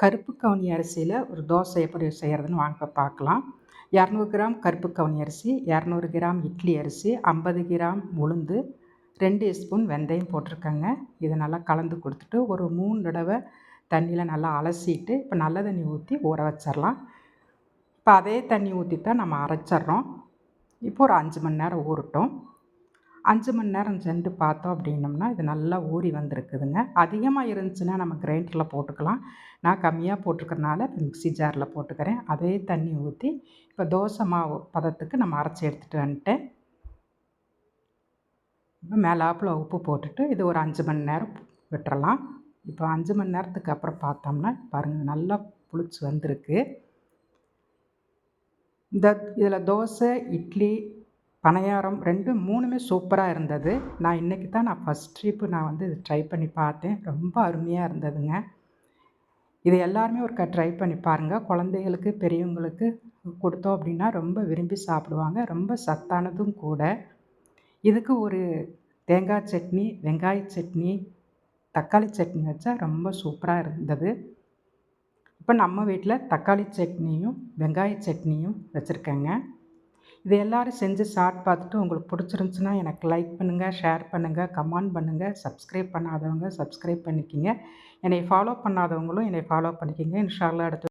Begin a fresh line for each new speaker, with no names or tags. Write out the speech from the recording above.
கருப்பு கவுனி அரிசியில் ஒரு தோசை எப்படி செய்கிறதுன்னு வாங்க பார்க்கலாம். இரநூறு கிராம் கருப்பு கவுனி அரிசி இரநூறு கிராம் இட்லி அரிசி ஐம்பது கிராம் உளுந்து ரெண்டு ஸ்பூன் வெந்தயம் போட்டிருக்கேங்க. இதை நல்லா கலந்து கொடுத்துட்டு ஒரு மூணு தடவை தண்ணியில் நல்லா அலசிட்டு இப்போ நல்ல தண்ணி ஊற்றி ஊற வச்சிடலாம். இப்போ அதே தண்ணி ஊற்றி தான் நம்ம அரைச்சிட்றோம். இப்போ ஒரு அஞ்சு மணி நேரம் ஊறட்டும். அஞ்சு மணி நேரம் சென்று பார்த்தோம் அப்படின்னம்னா இது நல்லா ஊறி வந்திருக்குதுங்க. அதிகமாக இருந்துச்சுன்னா நம்ம கிரைண்டரில் போட்டுக்கலாம். நான் கம்மியாக போட்டிருக்கறனால மிக்சி மிக்ஸி ஜாரில் போட்டுக்கிறேன். அதே தண்ணி ஊற்றி இப்போ தோசை மாவு பதத்துக்கு நம்ம அரைச்சி எடுத்துகிட்டு வந்துட்டேன் இப்போ மேலாப்பில் உப்பு போட்டுட்டு இது ஒரு அஞ்சு மணி நேரம் விட்டுறலாம். இப்போ அஞ்சு மணி நேரத்துக்கு அப்புறம் பார்த்தோம்னா பாருங்கள் நல்லா புளிச்சு வந்திருக்கு. இந்த இதில் தோசை இட்லி பணியாரம் ரெண்டு மூணுமே சூப்பராக இருந்தது. நான் இன்றைக்கி தான் நான் ஃபஸ்ட் ட்ரிப்பு நான் வந்து ட்ரை பண்ணி பார்த்தேன். ரொம்ப அருமையாக இருந்ததுங்க. இது எல்லாருமே ஒருக்கா ட்ரை பண்ணி பாருங்கள் குழந்தைகளுக்கு பெரியவங்களுக்கு கொடுத்தோம் அப்படின்னா ரொம்ப விரும்பி சாப்பிடுவாங்க. ரொம்ப சத்தானதும் கூட. இதுக்கு ஒரு தேங்காய் சட்னி வெங்காய சட்னி தக்காளி சட்னி வச்சா ரொம்ப சூப்பராக இருந்தது. இப்போ நம்ம வீட்டில் தக்காளி சட்னியும் வெங்காய சட்னியும் வச்சுருக்கேங்க. இது எல்லோரும் செஞ்சு ஷார்ட் பார்த்துட்டு உங்களுக்கு பிடிச்சிருந்துச்சின்னா எனக்கு லைக் பண்ணுங்கள் ஷேர் பண்ணுங்கள் கமெண்ட் பண்ணுங்கள் சப்ஸ்கிரைப் பண்ணாதவங்க சப்ஸ்கிரைப் பண்ணிக்கிங்க. என்னை ஃபாலோ பண்ணாதவங்களும் என்னை ஃபாலோ பண்ணிக்கிங்க. இன்ஷால்லாம் அடுத்து